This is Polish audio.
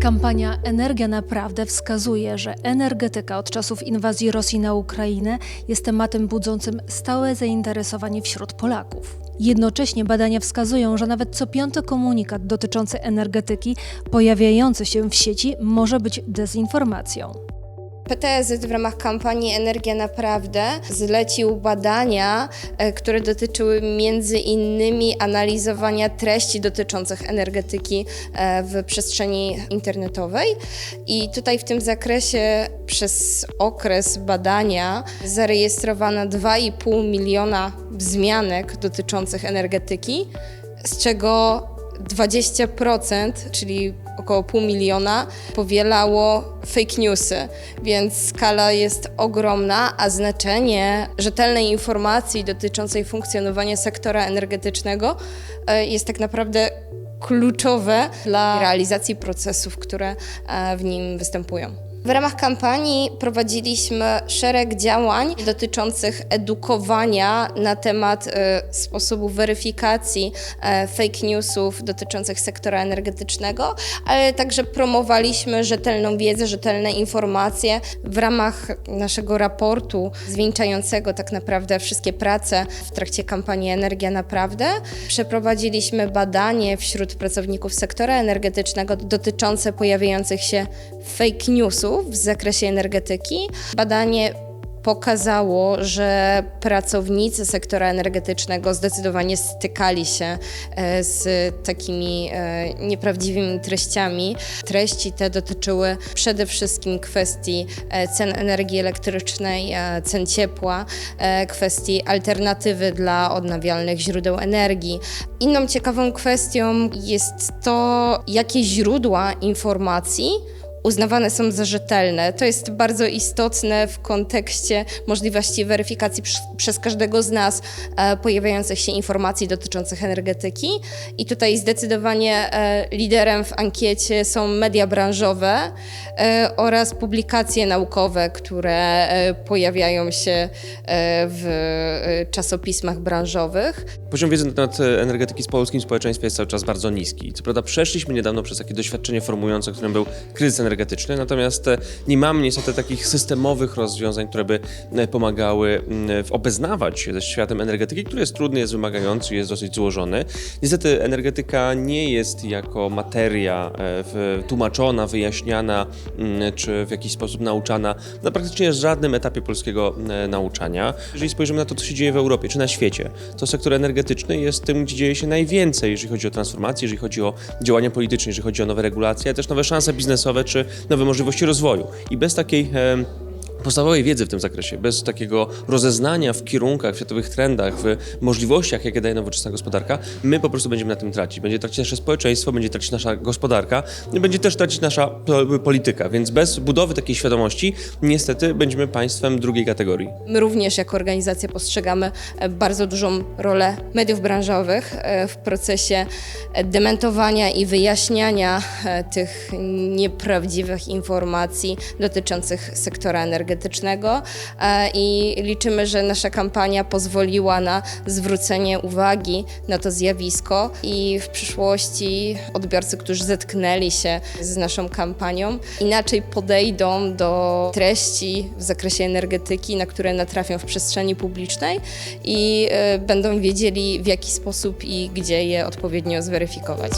Kampania Energia Naprawdę wskazuje, że energetyka od czasów inwazji Rosji na Ukrainę jest tematem budzącym stałe zainteresowanie wśród Polaków. Jednocześnie badania wskazują, że nawet co piąty komunikat dotyczący energetyki pojawiający się w sieci może być dezinformacją. PTZ w ramach kampanii Energia Naprawdę zlecił badania, e, które dotyczyły między innymi analizowania treści dotyczących energetyki e, w przestrzeni internetowej. I tutaj w tym zakresie przez okres badania zarejestrowano 2,5 miliona wzmianek dotyczących energetyki, z czego 20%, czyli około pół miliona, powielało fake newsy, więc skala jest ogromna, a znaczenie rzetelnej informacji dotyczącej funkcjonowania sektora energetycznego e, jest tak naprawdę kluczowe dla realizacji procesów, które e, w nim występują. W ramach kampanii prowadziliśmy szereg działań dotyczących edukowania na temat e, sposobu weryfikacji e, fake newsów dotyczących sektora energetycznego, ale także promowaliśmy rzetelną wiedzę, rzetelne informacje w ramach naszego raportu zwieńczającego tak naprawdę wszystkie prace w trakcie kampanii Energia Naprawdę. Przeprowadziliśmy badanie wśród pracowników sektora energetycznego dotyczące pojawiających się fake newsów w zakresie energetyki. Badanie pokazało, że pracownicy sektora energetycznego zdecydowanie stykali się e, z takimi e, nieprawdziwymi treściami. Treści te dotyczyły przede wszystkim kwestii e, cen energii elektrycznej, cen ciepła, kwestii alternatywy dla odnawialnych źródeł energii. Inną ciekawą kwestią jest to, jakie źródła informacji uznawane są za rzetelne. To jest bardzo istotne w kontekście możliwości weryfikacji przez każdego z nas e, pojawiających się informacji dotyczących energetyki. I tutaj zdecydowanie e, liderem w ankiecie są media branżowe e, oraz publikacje naukowe, które e, pojawiają się e, w e, czasopismach branżowych. Poziom wiedzy na temat energetyki w polskim społeczeństwie jest cały czas bardzo niski. Co prawda przeszliśmy niedawno przez takie doświadczenie formujące, którym był kryzys energetyczny, natomiast e, nie mamy niestety takich systemowych rozwiązań, które by e, pomagały mm, obeznawać się ze światem energetyki, który jest trudny, jest wymagający, jest dosyć złożony. Niestety energetyka nie jest jako materia e, tłumaczona, wyjaśniana mm, czy w jakiś sposób nauczana na praktycznie żadnym etapie polskiego nauczania. Jeżeli spojrzymy na to, co się dzieje w Europie czy na świecie, to sektor energetyczny jest tym, gdzie dzieje się najwięcej, jeżeli chodzi o transformację, jeżeli chodzi o działania polityczne, jeżeli chodzi o nowe regulacje, ale też nowe szanse biznesowe czy nowe możliwości rozwoju. I bez takiej podstawowej wiedzy w tym zakresie, bez takiego rozeznania w kierunkach, w światowych trendach, w możliwościach, jakie daje nowoczesna gospodarka, my po prostu będziemy na tym tracić. Będzie tracić nasze społeczeństwo, będzie tracić nasza gospodarka, i będzie też tracić nasza po- polityka. Więc bez budowy takiej świadomości, niestety, będziemy państwem drugiej kategorii. My również jako organizacja postrzegamy e, bardzo dużą rolę mediów branżowych e, w procesie dementowania i wyjaśniania e, tych nieprawdziwych informacji dotyczących sektora energetycznego E, i liczymy, że nasza kampania pozwoliła na zwrócenie uwagi na to zjawisko i w przyszłości odbiorcy, którzy zetknęli się z naszą kampanią, inaczej podejdą do treści w zakresie energetyki, na które natrafią w przestrzeni publicznej i e, będą wiedzieli w jaki sposób i gdzie je odpowiednio zweryfikować.